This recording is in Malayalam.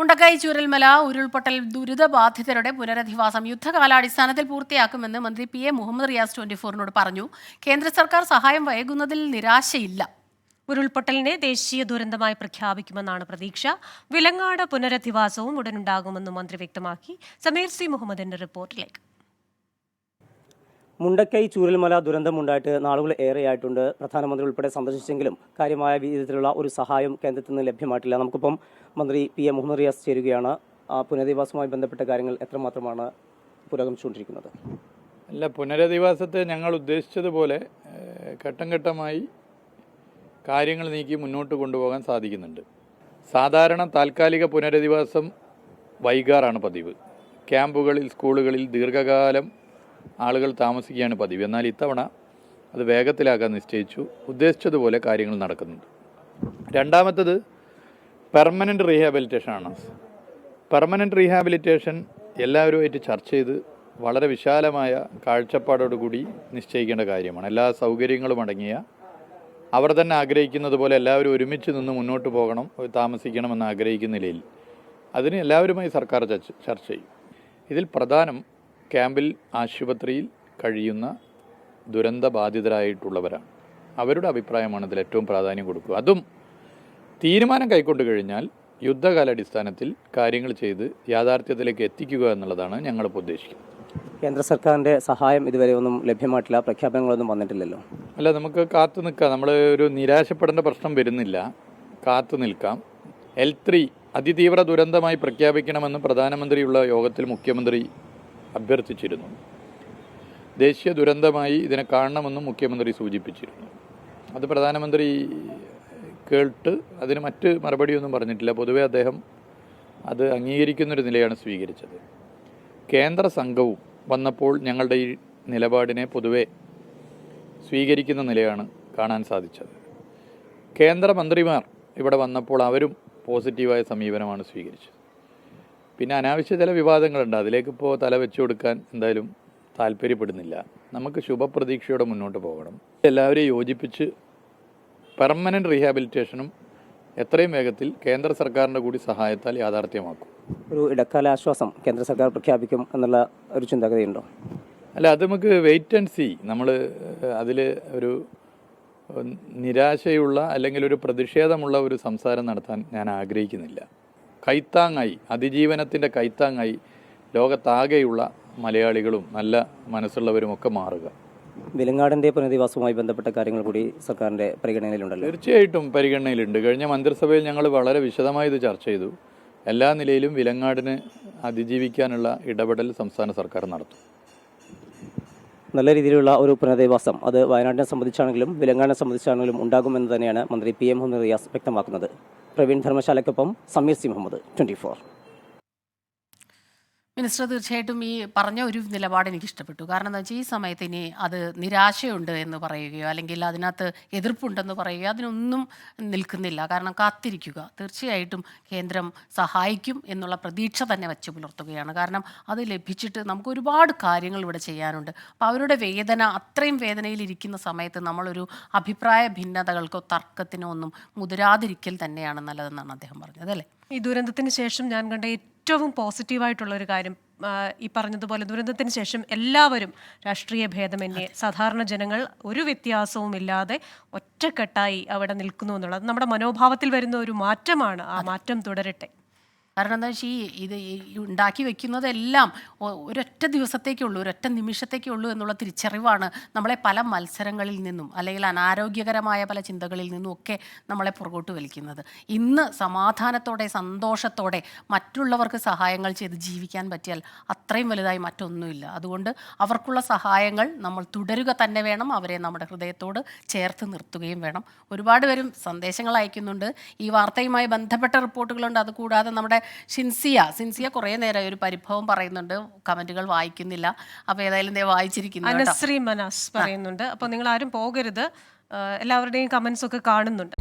മുണ്ടക്കൈ ചുരൽമല ഉരുൾപൊട്ടൽ ദുരിതബാധിതരുടെ പുനരധിവാസം യുദ്ധകാലാടിസ്ഥാനത്തിൽ പൂർത്തിയാക്കുമെന്ന് മന്ത്രി P A Muhammad Riyas twenty ഫോറിനോട് പറഞ്ഞു. കേന്ദ്ര സർക്കാർ സഹായം വൈകുന്നതിൽ നിരാശയില്ല. ഉരുൾപൊട്ടലിനെ ദേശീയ ദുരന്തമായി പ്രഖ്യാപിക്കുമെന്നാണ് പ്രതീക്ഷ. വിലങ്ങാട് പുനരധിവാസവും ഉടനുണ്ടാകുമെന്നും മന്ത്രി വ്യക്തമാക്കി. സമീർ സി മുഹമ്മദിന്റെ റിപ്പോർട്ടിലേക്ക്. മുണ്ടക്കൈ ചൂരൽമല ദുരന്തമുണ്ടായിട്ട് നാളുകൾ ഏറെയായിട്ടുണ്ട്. പ്രധാനമന്ത്രി ഉൾപ്പെടെ സന്ദർശിച്ചെങ്കിലും കാര്യമായ വിധത്തിലുള്ള ഒരു സഹായം കേന്ദ്രത്തിൽ നിന്ന് ലഭ്യമായിട്ടില്ല. നമുക്കിപ്പം മന്ത്രി പി എ മുഹമ്മദ് റിയാസ് ചേരുകയാണ്. ആ പുനരധിവാസവുമായി ബന്ധപ്പെട്ട കാര്യങ്ങൾ എത്രമാത്രമാണ് പുരോഗമിച്ചുകൊണ്ടിരിക്കുന്നത് അല്ല പുനരധിവാസത്തെ ഞങ്ങൾ ഉദ്ദേശിച്ചതുപോലെ ഘട്ടം ഘട്ടമായി കാര്യങ്ങൾ നീക്കി മുന്നോട്ട് കൊണ്ടുപോകാൻ സാധിക്കുന്നുണ്ട്. സാധാരണ താൽക്കാലിക പുനരധിവാസം വൈകാറാണ് പതിവ്. ക്യാമ്പുകളിൽ സ്കൂളുകളിൽ ദീർഘകാലം ആളുകൾ താമസിക്കുകയാണ് പതിവ്. എന്നാൽ ഇത്തവണ അത് വേഗത്തിലാക്കാൻ നിശ്ചയിച്ചു. ഉദ്ദേശിച്ചതുപോലെ കാര്യങ്ങൾ നടക്കുന്നുണ്ട്. രണ്ടാമത്തത് റീഹാബിലിറ്റേഷൻ ആണ് പെർമനന്റ് റീഹാബിലിറ്റേഷൻ എല്ലാവരുമായിട്ട് ചർച്ച ചെയ്ത് വളരെ വിശാലമായ കാഴ്ചപ്പാടോടുകൂടി നിശ്ചയിക്കേണ്ട കാര്യമാണ്. എല്ലാ സൗകര്യങ്ങളും അടങ്ങിയ അവർ തന്നെ ആഗ്രഹിക്കുന്നത് പോലെ എല്ലാവരും ഒരുമിച്ച് നിന്ന് മുന്നോട്ട് പോകണം താമസിക്കണമെന്ന് ആഗ്രഹിക്കുന്ന നിലയിൽ. അതിന് എല്ലാവരുമായി സർക്കാർ ചർച്ച ചെയ്യും. ഇതിൽ പ്രധാനം ക്യാമ്പിൽ ആശുപത്രിയിൽ കഴിയുന്ന ദുരന്ത ബാധിതരായിട്ടുള്ളവരാണ് അവരുടെ അഭിപ്രായമാണ് ഇതിൽ ഏറ്റവും പ്രാധാന്യം കൊടുക്കുക. അതും തീരുമാനം കൈക്കൊണ്ട് കഴിഞ്ഞാൽ യുദ്ധകാലാടിസ്ഥാനത്തിൽ കാര്യങ്ങൾ ചെയ്ത് യാഥാർത്ഥ്യത്തിലേക്ക് എത്തിക്കുക എന്നുള്ളതാണ് ഞങ്ങളിപ്പോൾ ഉദ്ദേശിക്കുന്നത്. കേന്ദ്ര സർക്കാരിന്റെ സഹായം ഇതുവരെ ഒന്നും ലഭ്യമായിട്ടില്ല. പ്രഖ്യാപനങ്ങളൊന്നും വന്നിട്ടില്ലല്ലോ? അല്ല നമുക്ക് കാത്തു നിൽക്കാം. നമ്മൾ ഒരു നിരാശപ്പെടേണ്ട പ്രശ്നം വരുന്നില്ല. കാത്തു നിൽക്കാം. എൽ ത്രീ അതിതീവ്ര ദുരന്തമായി പ്രഖ്യാപിക്കണമെന്ന് പ്രധാനമന്ത്രിയുള്ള യോഗത്തിൽ മുഖ്യമന്ത്രി അഭ്യർത്ഥിച്ചിരുന്നു. ദേശീയ ദുരന്തമായി ഇതിനെ കാണണമെന്നും മുഖ്യമന്ത്രി സൂചിപ്പിച്ചിരുന്നു. അത് പ്രധാനമന്ത്രി കേട്ട് അതിന് മറ്റ് മറുപടിയൊന്നും പറഞ്ഞിട്ടില്ല. പൊതുവേ അദ്ദേഹം അത് അംഗീകരിക്കുന്നൊരു നിലയാണ് സ്വീകരിച്ചത്. കേന്ദ്ര സംഘവും വന്നപ്പോൾ ഞങ്ങളുടെ ഈ നിലപാടിനെ പൊതുവെ സ്വീകരിക്കുന്ന നിലയാണ് കാണാൻ സാധിച്ചത്. കേന്ദ്രമന്ത്രിമാർ ഇവിടെ വന്നപ്പോൾ അവരും പോസിറ്റീവായ സമീപനമാണ് സ്വീകരിച്ചത്. പിന്നെ അനാവശ്യ ചില വിവാദങ്ങളുണ്ട്. അതിലേക്ക് ഇപ്പോൾ തല വെച്ചു കൊടുക്കാൻ എന്തായാലും താല്പര്യപ്പെടുന്നില്ല. നമുക്ക് ശുഭപ്രതീക്ഷയോടെ മുന്നോട്ട് പോകണം. എല്ലാവരെയും യോജിപ്പിച്ച് പെർമനന്റ് റീഹാബിലിറ്റേഷനും എത്രയും വേഗത്തിൽ കേന്ദ്ര സർക്കാരിന്റെ കൂടി സഹായത്താൽ യാഥാർത്ഥ്യമാക്കും. ഒരു ഇടക്കാല ആശ്വാസം കേന്ദ്ര സർക്കാർ പ്രഖ്യാപിക്കും എന്നുള്ള ഒരു ചിന്താഗതിയുണ്ടോ? അല്ല അത് നമുക്ക് വെയിറ്റ് ആൻഡ് സി നമ്മൾ അതിൽ ഒരു നിരാശയുള്ള അല്ലെങ്കിൽ ഒരു പ്രതിഷേധമുള്ള ഒരു സംസാരം നടത്താൻ ഞാൻ ആഗ്രഹിക്കുന്നില്ല. കൈത്താങ്ങായി അതിജീവനത്തിന്റെ കൈത്താങ്ങായി ലോകത്താകെയുള്ള മലയാളികളും നല്ല മനസ്സുള്ളവരും ഒക്കെ മാറുക. വിലങ്ങാടിന്റെ പുനരധിവാസവുമായി ബന്ധപ്പെട്ട കാര്യങ്ങൾ കൂടി സർക്കാരിന്റെ പരിഗണനയിലുണ്ടല്ലോ. തീർച്ചയായിട്ടും പരിഗണനയിലുണ്ട്. കഴിഞ്ഞ മന്ത്രിസഭയിൽ ഞങ്ങൾ വളരെ വിശദമായി ഇത് ചർച്ച ചെയ്തു. എല്ലാ നിലയിലും വിലങ്ങാടിന് അതിജീവിക്കാനുള്ള ഇടപെടൽ സംസ്ഥാന സർക്കാർ നടത്തും. നല്ല രീതിയിലുള്ള ഒരു പുനരധിവാസം അത് വയനാടിനെ സംബന്ധിച്ചാണെങ്കിലും വിലങ്ങാടിനെ സംബന്ധിച്ചാണെങ്കിലും ഉണ്ടാകുമെന്ന് തന്നെയാണ് മന്ത്രി പി എം മുഹമ്മദ് റിയാസ് വ്യക്തമാക്കുന്നത്. Praveen ധർമ്മശാലയ്ക്കൊപ്പം Sameer C Muhammad twenty minister തീർച്ചയായിട്ടും ഈ പറഞ്ഞ ഒരു നിലപാട് എനിക്ക് ഇഷ്ടപ്പെട്ടു കാരണം എന്താ വെച്ചാൽ ഈ സമയത്ത് ഇനി അത് നിരാശയുണ്ട് എന്ന് പറയുകയോ അല്ലെങ്കിൽ അതിനകത്ത് എതിർപ്പുണ്ടെന്ന് പറയുകയോ അതിനൊന്നും നിൽക്കുന്നില്ല. കാരണം കാത്തിരിക്കുക. തീർച്ചയായിട്ടും കേന്ദ്രം സഹായിക്കും എന്നുള്ള പ്രതീക്ഷ തന്നെ വെച്ച് പുലർത്തുകയാണ്. കാരണം അത് ലഭിച്ചിട്ട് നമുക്ക് ഒരുപാട് കാര്യങ്ങൾ ഇവിടെ ചെയ്യാനുണ്ട്. അപ്പോൾ അവരുടെ വേദന അത്രയും വേദനയിൽ ഇരിക്കുന്ന സമയത്ത് നമ്മളൊരു അഭിപ്രായ ഭിന്നതകൾക്കോ തർക്കത്തിനോ ഒന്നും മുതിരാതിരിക്കൽ തന്നെയാണ് നല്ലതെന്നാണ് അദ്ദേഹം പറഞ്ഞത് അല്ലേ? ഈ ദുരന്തത്തിന് ശേഷം ഞാൻ കണ്ട ഏറ്റവും പോസിറ്റീവായിട്ടുള്ള ഒരു കാര്യം ഈ പറഞ്ഞതുപോലെ ദുരന്തത്തിന് ശേഷം എല്ലാവരും രാഷ്ട്രീയ ഭേദമന്യേ സാധാരണ ജനങ്ങൾ ഒരു വ്യത്യാസവും ഇല്ലാതെ ഒറ്റക്കെട്ടായി അവിടെ നിൽക്കുന്നു എന്നുള്ളത് നമ്മുടെ മനോഭാവത്തിൽ വരുന്ന ഒരു മാറ്റമാണ് ആ മാറ്റം തുടരട്ടെ. കാരണം എന്താ വെച്ചാൽ ഈ ഇത് ഉണ്ടാക്കി വെക്കുന്നതെല്ലാം ഒരൊറ്റ ദിവസത്തേക്കുള്ളൂ ഒരൊറ്റ നിമിഷത്തേക്കുള്ളൂ എന്നുള്ള തിരിച്ചറിവാണ് നമ്മളെ പല മത്സരങ്ങളിൽ നിന്നും അല്ലെങ്കിൽ അനാരോഗ്യകരമായ പല ചിന്തകളിൽ നിന്നും ഒക്കെ നമ്മളെ പുറകോട്ട് വലിക്കുന്നത്. ഇന്ന് സമാധാനത്തോടെ സന്തോഷത്തോടെ മറ്റുള്ളവർക്ക് സഹായങ്ങൾ ചെയ്ത് ജീവിക്കാൻ പറ്റിയാൽ അത്രയും വലുതായി മറ്റൊന്നുമില്ല. അതുകൊണ്ട് അവർക്കുള്ള സഹായങ്ങൾ നമ്മൾ തുടരുക തന്നെ വേണം. അവരെ നമ്മുടെ ഹൃദയത്തോട് ചേർത്ത് നിർത്തുകയും വേണം. ഒരുപാട് പേരും സന്ദേശങ്ങൾ അയക്കുന്നുണ്ട്. ഈ വാർത്തയുമായി ബന്ധപ്പെട്ട റിപ്പോർട്ടുകളുണ്ട്. അതുകൂടാതെ നമ്മുടെ ഷിൻസിയ സിൻസിയ കുറേ നേരം ഒരു പരിഭവം പറയുന്നുണ്ട്. കമന്റുകൾ വായിക്കുന്നില്ല. അപ്പോൾ ഏതായാലും ദേ വായിച്ചിരിക്കുന്നു. അനശ്രീ പറയുന്നുണ്ട്. അപ്പോൾ നിങ്ങൾ ആരും പോകരുത് എല്ലാവരുടെയും കമന്റ്സ് ഒക്കെ കാണുന്നുണ്ട്.